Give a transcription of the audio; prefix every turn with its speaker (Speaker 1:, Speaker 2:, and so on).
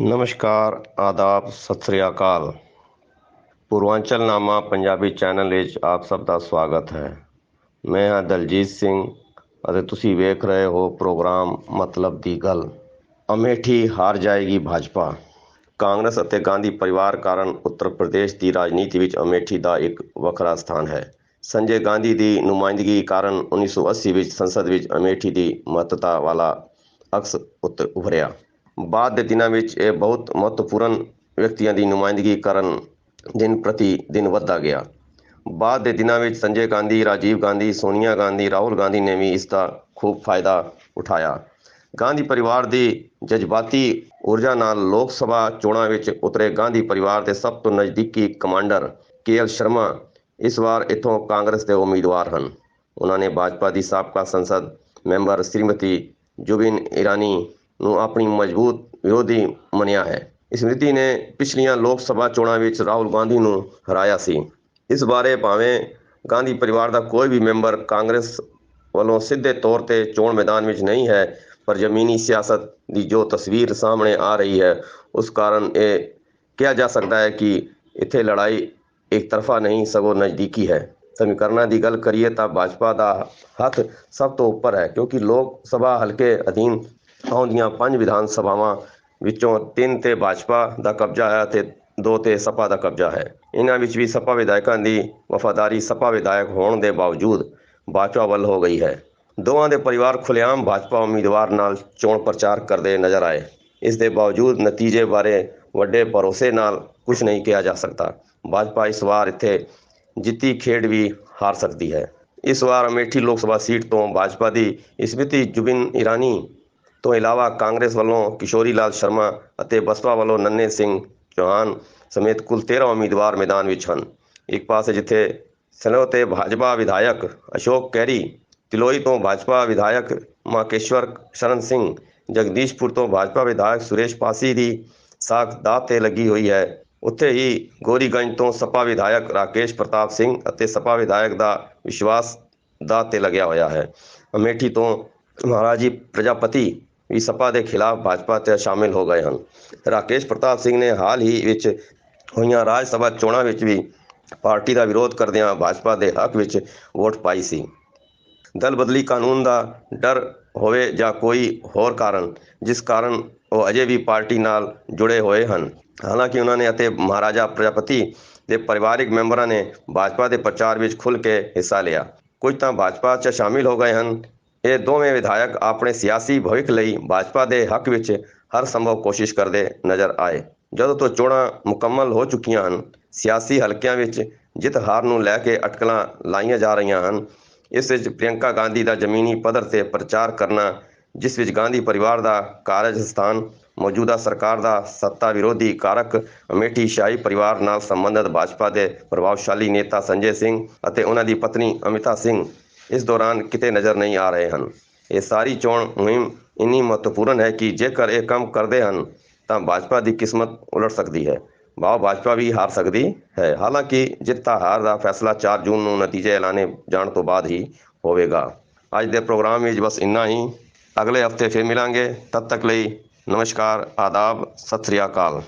Speaker 1: ਨਮਸਕਾਰ, ਆਦਾਬ, ਸਤਿ ਸ੍ਰੀ ਅਕਾਲ। ਪੂਰਵਾਂਚਲ ਨਾਮਾ ਪੰਜਾਬੀ ਚੈਨਲ ਵਿੱਚ ਆਪ ਸਭ ਦਾ ਸਵਾਗਤ ਹੈ। ਮੈਂ ਹਾਂ ਦਲਜੀਤ ਸਿੰਘ ਅਤੇ ਤੁਸੀਂ ਵੇਖ ਰਹੇ ਹੋ ਪ੍ਰੋਗਰਾਮ ਮਤਲਬ ਦੀ ਗੱਲ। ਅਮੇਠੀ ਹਾਰ ਜਾਏਗੀ ਭਾਜਪਾ। ਕਾਂਗਰਸ ਅਤੇ ਗਾਂਧੀ ਪਰਿਵਾਰ ਕਾਰਨ ਉੱਤਰ ਪ੍ਰਦੇਸ਼ ਦੀ ਰਾਜਨੀਤੀ ਵਿੱਚ ਅਮੇਠੀ ਦਾ ਇੱਕ ਵੱਖਰਾ ਸਥਾਨ ਹੈ। ਸੰਜੇ ਗਾਂਧੀ ਦੀ ਨੁਮਾਇੰਦਗੀ ਕਾਰਨ 1980 ਵਿੱਚ ਸੰਸਦ ਵਿੱਚ ਅਮੇਠੀ ਦੀ ਮਹੱਤਤਾ ਵਾਲਾ ਅਕਸ ਉੱਤ ਉਭਰਿਆ। ਬਾਅਦ ਦੇ ਦਿਨਾਂ ਵਿੱਚ ਇਹ ਬਹੁਤ ਮਹੱਤਵਪੂਰਨ ਵਿਅਕਤੀਆਂ ਦੀ ਨੁਮਾਇੰਦਗੀ ਕਰਨ ਦਿਨ ਪ੍ਰਤੀ ਦਿਨ ਵੱਧਦਾ ਗਿਆ। ਬਾਅਦ ਦੇ ਦਿਨਾਂ ਵਿੱਚ ਸੰਜੇ ਗਾਂਧੀ, ਰਾਜੀਵ ਗਾਂਧੀ, ਸੋਨੀਆ ਗਾਂਧੀ, ਰਾਹੁਲ ਗਾਂਧੀ ਨੇ ਵੀ ਇਸ ਦਾ ਖੂਬ ਫਾਇਦਾ ਉਠਾਇਆ। ਗਾਂਧੀ ਪਰਿਵਾਰ ਦੀ ਜਜ਼ਬਾਤੀ ਊਰਜਾ ਨਾਲ ਲੋਕ ਸਭਾ ਚੋਣਾਂ ਵਿੱਚ ਉਤਰੇ। ਗਾਂਧੀ ਪਰਿਵਾਰ ਦੇ ਸਭ ਤੋਂ ਨਜ਼ਦੀਕੀ ਕਮਾਂਡਰ ਕੇਐਲ ਸ਼ਰਮਾ ਇਸ ਵਾਰ ਇਥੋਂ ਕਾਂਗਰਸ ਦੇ ਉਮੀਦਵਾਰ ਹਨ। ਉਹਨਾਂ ਨੇ ਭਾਜਪਾ ਦੀ ਸਾਬਕਾ ਸੰਸਦ ਮੈਂਬਰ ਸ਼੍ਰੀਮਤੀ ਜੁਬਿਨ ਇਰਾਨੀ ਨੂੰ ਆਪਣੀ ਮਜ਼ਬੂਤ ਵਿਰੋਧੀ ਮੰਨਿਆ ਹੈ। ਸਮ੍ਰਿਤੀ ਨੇ ਪਿਛਲੀਆਂ ਲੋਕ ਸਭਾ ਚੋਣਾਂ ਵਿੱਚ ਰਾਹੁਲ ਗਾਂਧੀ ਨੂੰ ਹਰਾਇਆ ਸੀ। ਇਸ ਬਾਰੇ ਭਾਵੇਂ ਗਾਂਧੀ ਪਰਿਵਾਰ ਦਾ ਕੋਈ ਵੀ ਮੈਂਬਰ ਕਾਂਗਰਸ ਵੱਲੋਂ ਸਿੱਧੇ ਤੌਰ ਤੇ ਚੋਣ ਮੈਦਾਨ ਵਿੱਚ ਨਹੀਂ ਹੈ, ਪਰ ਜ਼ਮੀਨੀ ਸਿਆਸਤ ਦੀ ਜੋ ਤਸਵੀਰ ਸਾਹਮਣੇ ਆ ਰਹੀ ਹੈ, ਉਸ ਕਾਰਨ ਇਹ ਕਿਹਾ ਜਾ ਸਕਦਾ ਹੈ ਕਿ ਇੱਥੇ ਲੜਾਈ ਇੱਕ ਤਰਫਾ ਨਹੀਂ, ਸਗੋਂ ਨਜ਼ਦੀਕੀ ਹੈ। ਸਮੀਕਰਨਾਂ ਦੀ ਗੱਲ ਕਰੀਏ ਤਾਂ ਭਾਜਪਾ ਦਾ ਹੱਥ ਸਭ ਤੋਂ ਉੱਪਰ ਹੈ, ਕਿਉਂਕਿ ਲੋਕ ਸਭਾ ਹਲਕੇ ਅਧੀਨ ਆਉਂਦੀਆਂ ਪੰਜ ਵਿਧਾਨ ਸਭਾਵਾਂ ਵਿੱਚੋਂ ਤਿੰਨ ਤੇ ਭਾਜਪਾ ਦਾ ਕਬਜ਼ਾ ਹੈ ਤੇ ਦੋ ਤੇ ਸਪਾ ਦਾ ਕਬਜ਼ਾ ਹੈ। ਇਹਨਾਂ ਵਿੱਚ ਵੀ ਸਪਾ ਵਿਧਾਇਕਾਂ ਦੀ ਵਫਾਦਾਰੀ ਸਪਾ ਵਿਧਾਇਕ ਹੋਣ ਦੇ ਬਾਵਜੂਦ ਭਾਜਪਾ ਵੱਲ ਹੋ ਗਈ ਹੈ। ਦੋਵਾਂ ਦੇ ਪਰਿਵਾਰ ਖੁੱਲ੍ਹੇਆਮ ਭਾਜਪਾ ਉਮੀਦਵਾਰ ਨਾਲ ਚੋਣ ਪ੍ਰਚਾਰ ਕਰਦੇ ਨਜ਼ਰ ਆਏ। ਇਸ ਦੇ ਬਾਵਜੂਦ ਨਤੀਜੇ ਬਾਰੇ ਵੱਡੇ ਭਰੋਸੇ ਨਾਲ ਕੁਝ ਨਹੀਂ ਕਿਹਾ ਜਾ ਸਕਦਾ। ਭਾਜਪਾ ਇਸ ਵਾਰ ਇੱਥੇ ਜਿੱਤੀ ਖੇਡ ਵੀ ਹਾਰ ਸਕਦੀ ਹੈ। ਇਸ ਵਾਰ ਅਮੇਠੀ ਲੋਕ ਸਭਾ ਸੀਟ ਤੋਂ ਭਾਜਪਾ ਦੀ ਇਸਮਿਤੀ ਜੁਬਿਨ ਇਰਾਨੀ ਤੋਂ ਇਲਾਵਾ ਕਾਂਗਰਸ ਵੱਲੋਂ ਕਿਸ਼ੋਰੀ ਲਾਲ ਸ਼ਰਮਾ ਅਤੇ ਬਸਪਾ ਵੱਲੋਂ ਨੰਨੇ ਸਿੰਘ ਚੌਹਾਨ ਸਮੇਤ ਕੁੱਲ 13 ਉਮੀਦਵਾਰ ਮੈਦਾਨ ਵਿੱਚ ਹਨ। ਇੱਕ ਪਾਸੇ ਜਿੱਥੇ ਸਨੋ ਤੇ ਭਾਜਪਾ ਵਿਧਾਇਕ ਅਸ਼ੋਕ ਕੈਰੀ, ਤਿਲੋਈ ਤੋਂ ਭਾਜਪਾ ਵਿਧਾਇਕ ਮਾਕੇਸ਼ਵਰ ਸ਼ਰਨ ਸਿੰਘ, ਜਗਦੀਸ਼ਪੁਰ ਤੋਂ ਭਾਜਪਾ ਵਿਧਾਇਕ ਸੁਰੇਸ਼ ਪਾਸੀ ਦੀ ਸਾਖ ਦਾਅ ਤੇ ਲੱਗੀ ਹੋਈ ਹੈ। ਉੱਥੇ ਹੀ ਗੋਰੀਗੰਜ ਤੋਂ ਸਪਾ ਵਿਧਾਇਕ ਰਾਕੇਸ਼ ਪ੍ਰਤਾਪ ਸਿੰਘ ਅਤੇ ਸਪਾ ਵਿਧਾਇਕ ਦਾ ਵਿਸ਼ਵਾਸ ਦਾਅ ਤੇ ਲੱਗਿਆ ਹੋਇਆ ਹੈ। ਅਮੇਠੀ ਤੋਂ ਮਹਾਰਾਜੀ ਪ੍ਰਜਾਪਤੀ ਵੀ ਸਪਾ ਦੇ ਖਿਲਾਫ ਭਾਜਪਾ ਤੇ ਸ਼ਾਮਿਲ ਹੋ ਗਏ ਹਨ। ਰਾਕੇਸ਼ ਪ੍ਰਤਾਪ ਸਿੰਘ ਨੇ ਹਾਲ ਹੀ ਵਿੱਚ ਹੋਈਆਂ ਰਾਜ ਸਭਾ ਚੋਣਾਂ ਵਿੱਚ ਵੀ ਪਾਰਟੀ ਦਾ ਵਿਰੋਧ ਕਰਦਿਆਂ ਭਾਜਪਾ ਦੇ ਹੱਕ ਵਿੱਚ ਵੋਟ ਪਾਈ ਸੀ। ਦਲ ਬਦਲੀ ਕਾਨੂੰਨ ਦਾ ਡਰ ਹੋਵੇ ਜਾਂ ਕੋਈ ਹੋਰ ਕਾਰਨ, ਜਿਸ ਕਾਰਨ ਉਹ ਅਜੇ ਵੀ ਪਾਰਟੀ ਨਾਲ ਜੁੜੇ ਹੋਏ ਹਨ। ਹਾਲਾਂਕਿ ਉਹਨਾਂ ਨੇ ਅਤੇ ਮਹਾਰਾਜਾ ਪ੍ਰਜਾਪਤੀ ਦੇ ਪਰਿਵਾਰਿਕ ਮੈਂਬਰਾਂ ਨੇ ਭਾਜਪਾ ਦੇ ਪ੍ਰਚਾਰ ਵਿੱਚ ਖੁੱਲ੍ਹ ਕੇ ਹਿੱਸਾ ਲਿਆ। ਕੁਝ ਤਾਂ ਭਾਜਪਾ 'ਚ ਸ਼ਾਮਿਲ ਹੋ ਗਏ ਹਨ। ਇਹ ਦੋਵੇਂ ਵਿਧਾਇਕ ਆਪਣੇ ਸਿਆਸੀ ਭਵਿੱਖ ਲਈ ਭਾਜਪਾ ਦੇ ਹੱਕ ਵਿੱਚ ਹਰ ਸੰਭਵ ਕੋਸ਼ਿਸ਼ ਕਰਦੇ ਨਜ਼ਰ ਆਏ। ਜਦੋਂ ਤੋਂ ਚੋਣਾਂ ਮੁਕੰਮਲ ਹੋ ਚੁੱਕੀਆਂ ਹਨ, ਸਿਆਸੀ ਹਲਕਿਆਂ ਵਿੱਚ ਜਿੱਤ ਹਾਰ ਨੂੰ ਲੈ ਕੇ ਅਟਕਲਾਂ ਲਾਈਆਂ ਜਾ ਰਹੀਆਂ ਹਨ। ਇਸ ਵਿੱਚ ਪ੍ਰਿਯੰਕਾ ਗਾਂਧੀ ਦਾ ਜ਼ਮੀਨੀ ਪੱਧਰ ਤੇ ਪ੍ਰਚਾਰ ਕਰਨਾ, ਜਿਸ ਵਿੱਚ ਗਾਂਧੀ ਪਰਿਵਾਰ ਦਾ ਕਾਰਜ ਸਥਾਨ, ਮੌਜੂਦਾ ਸਰਕਾਰ ਦਾ ਸੱਤਾ ਵਿਰੋਧੀ ਕਾਰਕ, ਅਮੇਠੀ ਸ਼ਾਹੀ ਪਰਿਵਾਰ ਨਾਲ ਸੰਬੰਧਿਤ ਭਾਜਪਾ ਦੇ ਪ੍ਰਭਾਵਸ਼ਾਲੀ ਨੇਤਾ ਸੰਜੇ ਸਿੰਘ ਅਤੇ ਉਹਨਾਂ ਦੀ ਪਤਨੀ ਅਮਿਤਾ ਸਿੰਘ ਇਸ ਦੌਰਾਨ ਕਿਤੇ ਨਜ਼ਰ ਨਹੀਂ ਆ ਰਹੇ ਹਨ। ਇਹ ਸਾਰੀ ਚੋਣ ਮੁਹਿੰਮ ਇੰਨੀ ਮਹੱਤਵਪੂਰਨ ਹੈ ਕਿ ਜੇਕਰ ਇਹ ਕੰਮ ਕਰਦੇ ਹਨ, ਤਾਂ ਭਾਜਪਾ ਦੀ ਕਿਸਮਤ ਉਲਟ ਸਕਦੀ ਹੈ। ਭਾਵ ਭਾਜਪਾ ਵੀ ਹਾਰ ਸਕਦੀ ਹੈ। ਹਾਲਾਂਕਿ ਜਿੱਤਾ ਹਾਰ ਦਾ ਫੈਸਲਾ 4 ਜੂਨ ਨੂੰ ਨਤੀਜੇ ਐਲਾਨੇ ਜਾਣ ਤੋਂ ਬਾਅਦ ਹੀ ਹੋਵੇਗਾ। ਅੱਜ ਦੇ ਪ੍ਰੋਗਰਾਮ ਵਿੱਚ ਬਸ ਇੰਨਾ ਹੀ। ਅਗਲੇ ਹਫ਼ਤੇ ਫਿਰ ਮਿਲਾਂਗੇ। ਤਦ ਤੱਕ ਲਈ ਨਮਸਕਾਰ, ਆਦਾਬ, ਸਤਿ ਸ੍ਰੀ ਅਕਾਲ।